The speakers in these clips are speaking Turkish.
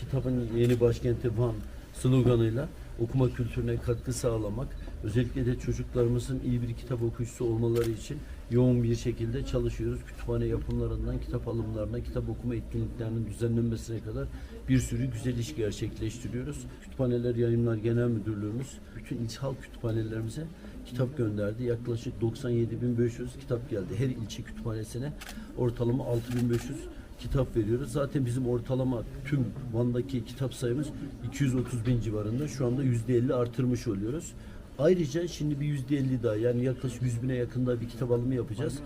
kitabın yeni başkenti Van sloganıyla okuma kültürüne katkı sağlamak, özellikle de çocuklarımızın iyi bir kitap okuyucusu olmaları için yoğun bir şekilde çalışıyoruz. Kütüphane yapımlarından kitap alımlarına, kitap okuma etkinliklerinin düzenlenmesine kadar bir sürü güzel iş gerçekleştiriyoruz. Kütüphaneler Yayınlar Genel Müdürlüğümüz bütün ilçe halk kütüphanelerimize kitap gönderdi. Yaklaşık 97.500 kitap geldi. Her ilçe kütüphanesine ortalama 6.500 kitap veriyoruz. Zaten bizim ortalama tüm Van'daki kitap sayımız 230 bin civarında. Şu anda %50 artırmış oluyoruz. Ayrıca şimdi bir %50 daha yani yaklaşık 100 bine yakında bir kitap alımı yapacağız.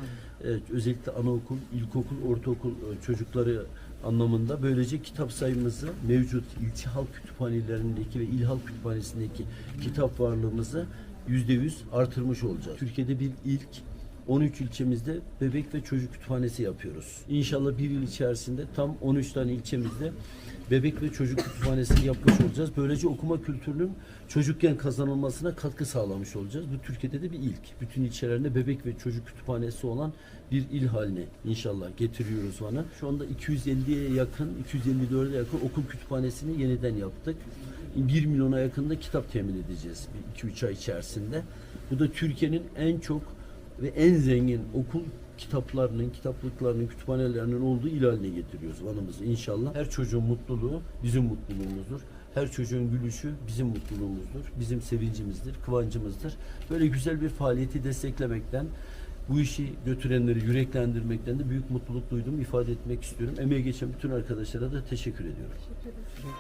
Evet, özellikle anaokul, ilkokul, ortaokul e, çocukları anlamında böylece kitap sayımızı mevcut ilçe halk kütüphanelerindeki ve il halk kütüphanesindeki kitap varlığımızı %100 artırmış olacağız. Türkiye'de bir ilk 13 ilçemizde bebek ve çocuk kütüphanesi yapıyoruz. İnşallah bir yıl içerisinde tam 13 tane ilçemizde bebek ve çocuk kütüphanesi yapmış olacağız. Böylece okuma kültürünün çocukken kazanılmasına katkı sağlamış olacağız. Bu Türkiye'de de bir ilk. Bütün ilçelerinde bebek ve çocuk kütüphanesi olan bir il haline inşallah getiriyoruz Van'a. Şu anda 250'ye yakın, 254'e yakın okul kütüphanesini yeniden yaptık. 1 milyona yakın da kitap temin edeceğiz 2-3 ay içerisinde. Bu da Türkiye'nin en çok ve en zengin okul kitaplarının, kitaplıklarının, kütüphanelerinin olduğu il haline getiriyoruz Van'ımızı inşallah. Her çocuğun mutluluğu bizim mutluluğumuzdur. Her çocuğun gülüşü bizim mutluluğumuzdur. Bizim sevincimizdir, kıvancımızdır. Böyle güzel bir faaliyeti desteklemekten, bu işi götürenleri yüreklendirmekten de büyük mutluluk duyduğumu ifade etmek istiyorum. Emeğe geçen bütün arkadaşlara da teşekkür ediyorum. Teşekkür ederim.